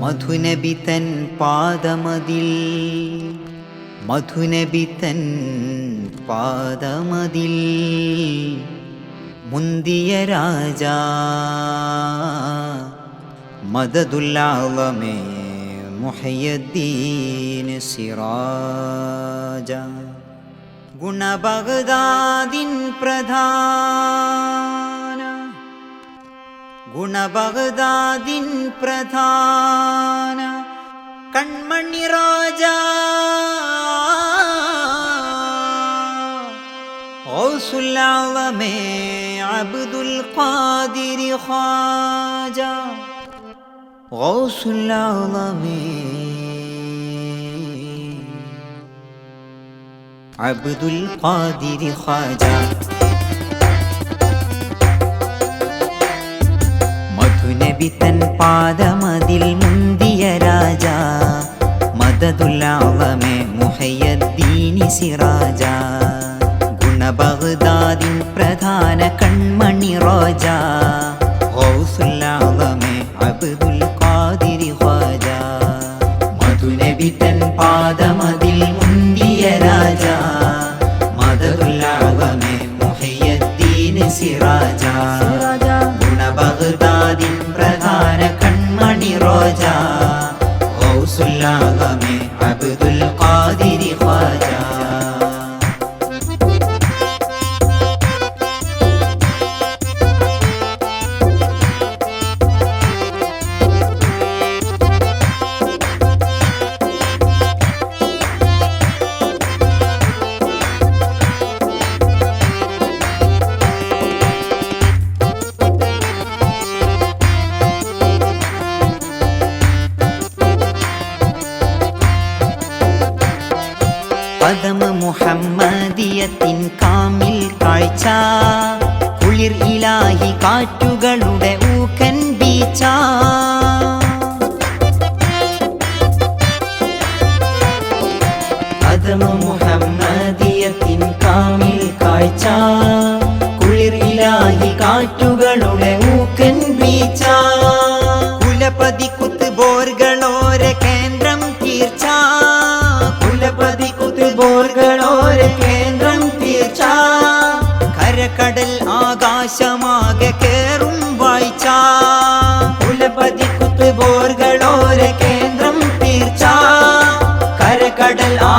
മധുനബി തൻ പാദമതിൽ. മധുനബി തൻ പാദമതിൽ. മുന്തിയ രാജ മദതുല്ലാവമേ മുഹയ്യദ്ദീൻ സിറാജ. ഗുണബഗ്ദാദിൻ പ്രധാന ഗുണബഗ്ദാദിൻ പ്രധാന കൺമണി രാജ ഔസുല്ലാളമേ അബ്ദുൽ ഖാദിർ ഖാജ. ഔസുല്ലാളമേ. അബ്ദുൽ ഖാദിർ ഖാജ. മധുനബി തൻ പാദമതിൽ മുന്തിയ രാജ മദതുല്ലാവമേ മുഹയ്യദ്ദീനി സിറാജ ഗുണബഗ്ദാദിൻ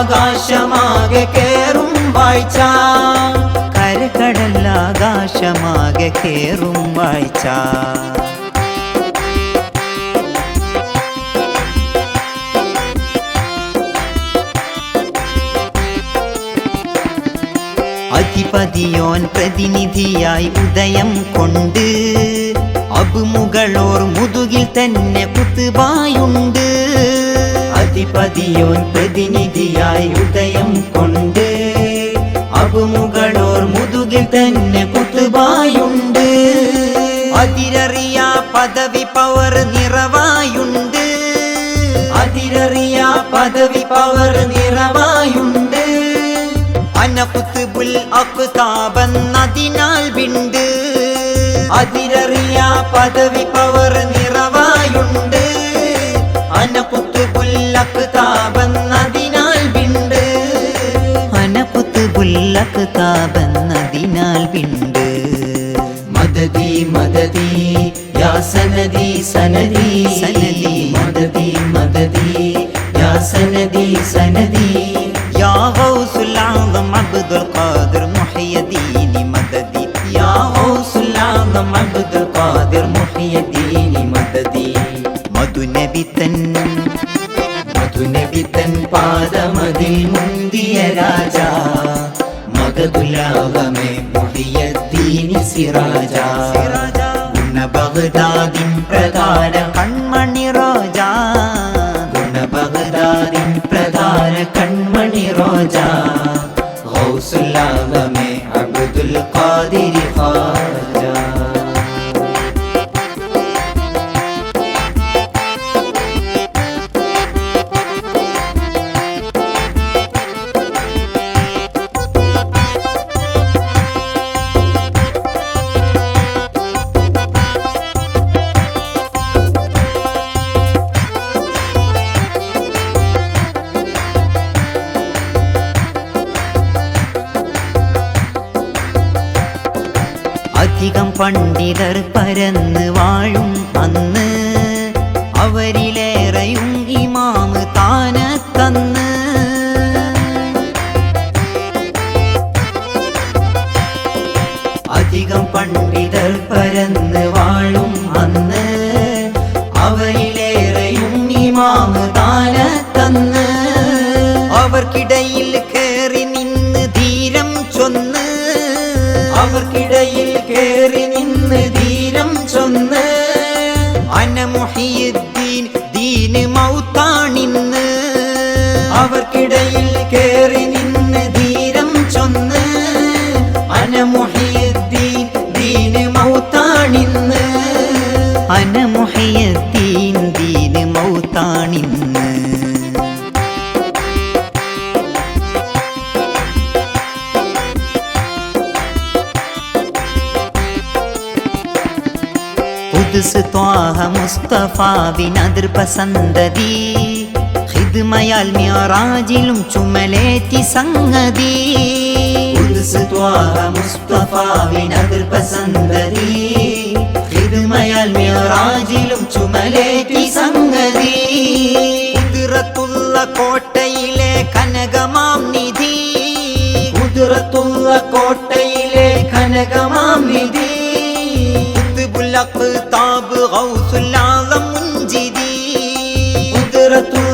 ആകാശമാകെ കേറും വായിച്ച കരകടൽ ആകാശമാകെ കേറും വായിച്ച അധിപതിയോൻ പ്രതിനിധിയായി ഉദയം കൊണ്ട് അബുമുകളോർ മുതുകിൽ തന്നെ കുത്തുവായുണ്ട്. അധിപതിയോൻ പ്രതിനിധിയായി ഉദയം കൊണ്ട് അപുമുകളോർ മുതുകിൽ തന്നെ കുത്തുവായുണ്ട്. അതിരറിയ പദവി പവർ നിറവായുണ്ട്. അതിരറിയ പദവി പവർ നിറവായുണ്ട്. അനകുത്തുബുൽ അക്താബെന്നതിനാൽ വിണ്ട്. അതിരറിയ പദവി പവർ നിറവായുണ്ട്. അക്താബെന്നതിനാൽ വിണ്ട്. മദതി മദതി യാ സനദി. സനദി. സനദി മദതി മദതി യാ സനദി. സനദി യാ ഗൗസുൽ ആദം അബ്ദുൽ ഖാദിർ മുഹയ്യദ്ദീൻ മദദി യാ ഗൗസുൽ ആദം അബ്ദുൽ ഖാദിർ മുഹയ്യദ്ദീൻ മദദി മധുനബി തൻ മധുനബി തൻ പാദമതിൽ മുന്തിയ രാജ മദതുലാവമേ മുഹിയദ്ദീനി സിറാജ. ഗുണ ബഗ്ദാദിൻ അധികം പണ്ഡിതർ പരന്ന് വാഴും അന്ന്. അവരിലേറെയും ഇമാമ് താനത്തന്ന് അധികം പണ്ഡിതർ പരന്ന് വാഴും അന്ന്. അവരിലേറെയും ഇമാമ് താനത്തന്ന് അവർക്കിടയിൽ കേറി നിന്ന് ധീരം ചൊന്ന് അനമുഹിയുദ്ദീൻ ദീന് മൗത്താണിന്ന്. അനമുഹിയുദ്ദീൻ ദീന് മൗത്താണിന്ന്. പുതുസ് ത്വാഹ മുസ്തഫാവിനതിർ പസന്തതി പുതുമയാൽ മ്യാറാജിലും ചുമലേറ്റി സംഗതി. മുസ്തഫാവിനതിർ പസന്തതി പുതുമയാൽ മ്യാറാജിലും ചുമലേറ്റി സംഗതി. കുതിരത്തുള്ള കോട്ടയിലെ കനകമാം നിധി. കുതിരത്തുള്ള കോട്ടയിലെ കനകമാം നിധി. താബ് ഗൗസുല്ലാദം മുൻജിതി. കുതിരത്തുള്ള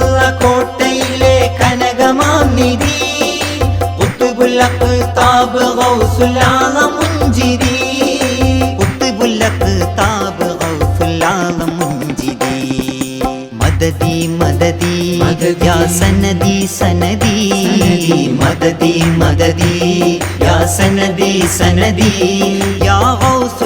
താപ് ഗൗസുലാന മുഞ്ചിരി കുത്തുബുല്ലത്ത് താപ് ഗൗസുലാന മുഞ്ചിരി മദതി മദതി യാ സനദി. സനദി. മദതി മദതി യാ സനദി സനദി. യാ ഗൗസു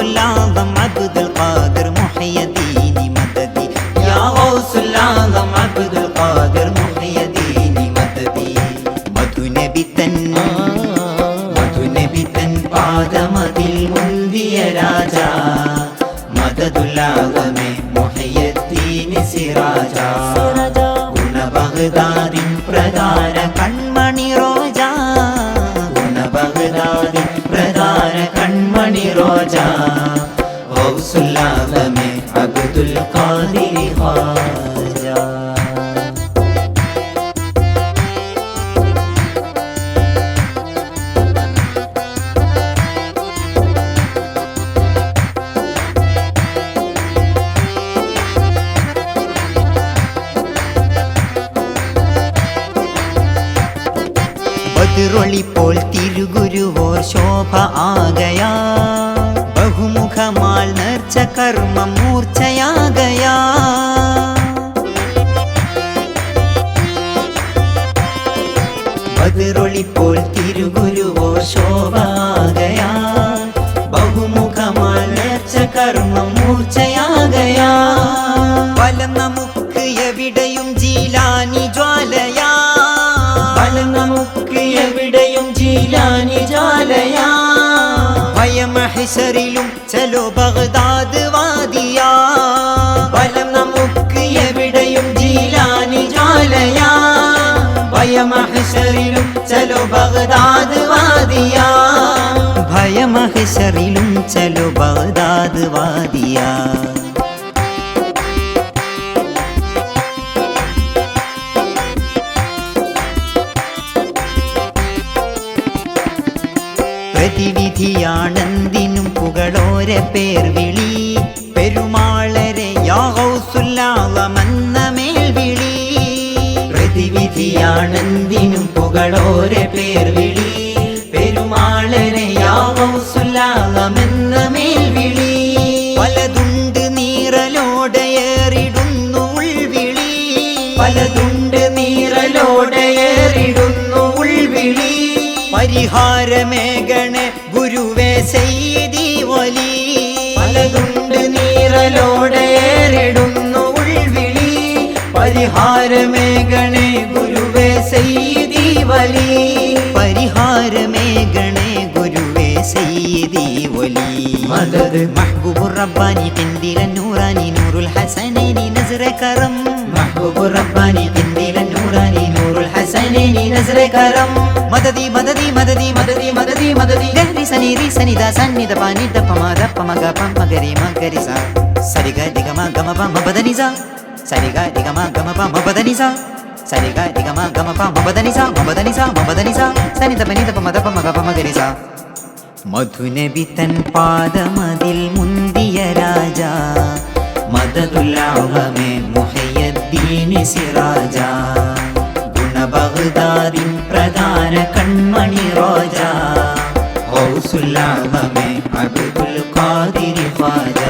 ബദിറൊളിപ്പോൾ തിരുഗുരുവോർ ശോഭ ആകയാ. ബഹുമുഖമാൽ നേർച്ച കർമ്മം മൂർച്ചയാകയാ. പോൽ തിരുഗുരുവോ ശോഭ ഭയമഹിഷറിലും ചലോ ബഗ്ദാദ് വാദിയ ബലം നമുക്ക് എവിടെയും ജീലാനി ജ്വാലയാ ഭയമഹിഷറിലും ചലോ ബഗ്ദാദ് വാദിയാ ഭയമഹിഷറിലും ചലോ ബഗ്ദാദ് വാദിയാ പുകളോരെ പേർ വിളി പെരുമാളരെ യാഹൗസുല്ലാമെന്ന മേൽവിളി പ്രതിവിധിയാണെന്തിനും പുകളോരെ പേർവിളി. പെരുമാളരെ യാഹൗസുല്ലാമെന്ന മേൽവിളി പലതുണ്ട് നീറലോടെയേറിടുന്നു ഉൾവിളി. പലതുണ്ട് നീറലോടെയേറിടുന്നു ഉൾവിളി. പരിഹാരമേകണേ പരിഹാരമേ ഗണേ ഗുരുവേ സയ്യിദി വലി പരിഹാരമേ ഗണേ ഗുരുവേ സയ്യിദി വലി മദദ് മഹ്ബൂബുർ റബ്ബാനി കിന്ദില നൂറാനി നൂറുൽ ഹസനൈനി നസ്ര കരം മഹ്ബൂബുർ റബ്ബാനി കിന്ദില നൂറാനി നൂറുൽ ഹസനൈനി നസ്ര കരം മദദി മദദി മദദി മദദി മദദി മദദി ഗഹരി സനി രി സനി ദ സന്നി ദ പാനി ദ പമ ദ പമ ഗ പമ ഗരി മ ഗരി സ സരി ഗ ദി ഗ മ ഗ മ പ മ ബദ നി സ சரிகா திகமா கமபா மபதனிசா. சரிகா திகமா கமபா மபதனிசா மபதனிசா மபதனிசா. சனித பனித பமத பமக பமகனிசா மதுநபி தன் பாதமதில் முந்திய ராஜா. மததுல்லாஹமே முஹையத்தீனி சிராஜா. குணபகுதாதின் பிரதான கண்மணி ரோஜா. ஹவுசுல்லாஹமே அபுல் காதிரி ஃபாஜா.